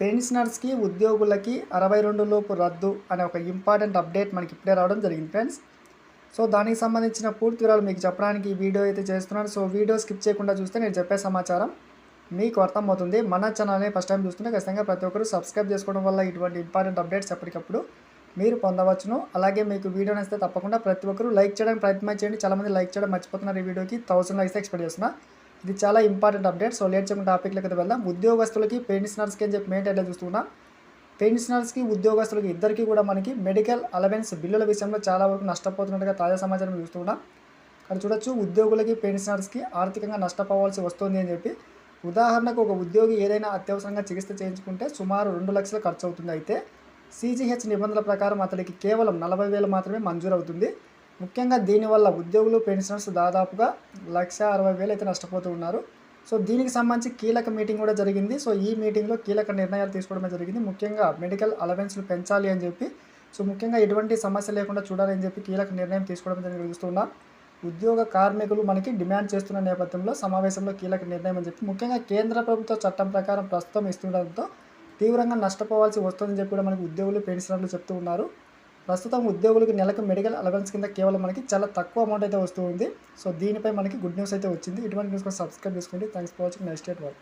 పెన్షనర్స్కి ఉద్యోగులకి అరవై రెండు లోపు రద్దు అనే ఒక ఇంపార్టెంట్ అప్డేట్ మనకి ఇప్పుడే రావడం జరిగింది ఫ్రెండ్స్. సో దానికి సంబంధించిన పూర్తి వివరాలు మీకు చెప్పడానికి ఈ వీడియో అయితే చేస్తున్నాను. సో వీడియో స్కిప్ చేయకుండా చూస్తే నేను చెప్పే సమాచారం మీకు అర్థమవుతుంది. మన ఛానల్ని ఫస్ట్ టైం చూస్తుంటే ఖచ్చితంగా ప్రతి ఒక్కరు సబ్స్క్రైబ్ చేసుకోవడం వల్ల ఇటువంటి ఇంపార్టెంట్ అప్డేట్స్ ఎప్పటికప్పుడు మీరు పొందవచ్చును. అలాగే మీకు వీడియో నచ్చితే తప్పకుండా ప్రతి ఒక్కరు లైక్ చేయడానికి ప్రయత్నం చేయండి. చాలామంది లైక్ చేయడం మర్చిపోతున్నారు ఈ వీడియోకి. థౌసండ్ లైక్స్ ఎక్స్పెక్ట్ చేస్తున్నా. ఇది చాలా ఇంపార్టెంట్ అప్డేట్ సో లేట్ చేయకుండా టాపిక్లకి వెళ్దాం. ఉద్యోగస్తులకి పెన్షనర్స్కి అని చెప్పి మెయిన్ చూస్తున్నా. చూస్తున్నాం పెన్షనర్స్కి ఉద్యోగస్తులకి ఇద్దరికి కూడా మనకి మెడికల్ అలవెన్స్ బిల్లుల విషయంలో చాలా వరకు నష్టపోతున్నట్టుగా తాజా సమాచారం చూస్తున్నాం. అక్కడ చూడొచ్చు. ఉద్యోగులకి పెన్షనర్స్కి ఆర్థికంగా నష్టపోవాల్సి వస్తుంది అని చెప్పి. ఉదాహరణకు ఒక ఉద్యోగి ఏదైనా అత్యవసరంగా చికిత్స చేయించుకుంటే సుమారు రెండు లక్షలు ఖర్చు అవుతుంది అయితే సీజీహెచ్ నిబంధనల ప్రకారం అతడికి కేవలం నలభై వేలు మాత్రమే మంజూరు అవుతుంది ముఖ్యంగా దీనివల్ల ఉద్యోగులు పెన్షనర్స్ దాదాపుగా లక్ష అరవై వేలు అయితే నష్టపోతూ ఉన్నారు. సో దీనికి సంబంధించి కీలక మీటింగ్ కూడా జరిగింది. సో ఈ మీటింగ్లో కీలక నిర్ణయాలు తీసుకోవడమే జరిగింది. ముఖ్యంగా మెడికల్ అలవెన్స్లు పెంచాలి అని చెప్పి సో ముఖ్యంగా ఎటువంటి సమస్య లేకుండా చూడాలని చెప్పి కీలక నిర్ణయం తీసుకోవడం జరిగింది చూస్తున్నాం. ఉద్యోగ కార్మికులు మనకి డిమాండ్ చేస్తున్న నేపథ్యంలో సమావేశంలో కీలక నిర్ణయం అని చెప్పి ముఖ్యంగా కేంద్ర ప్రభుత్వ చట్టం ప్రకారం ప్రస్తుతం ఇస్తుండడంతో తీవ్రంగా నష్టపోవాల్సి వస్తుందని చెప్పి కూడా మనకి ఉద్యోగులు పెన్షనర్లు చెప్తూ ఉన్నారు. ప్రస్తుతం ఉద్యోగులకు నెలకు మెడికల్ అలవెన్స్ కింద కేవలం మనకి చాలా తక్కువ అమౌంట్ అయితే వస్తూ ఉంది. సో దీనిపై మనకి గుడ్ న్యూస్ అయితే వచ్చింది. ఇటువంటి న్యూస్ కోసం సబ్స్క్రైబ్ చేసుకోండి. Thanks for watching next date work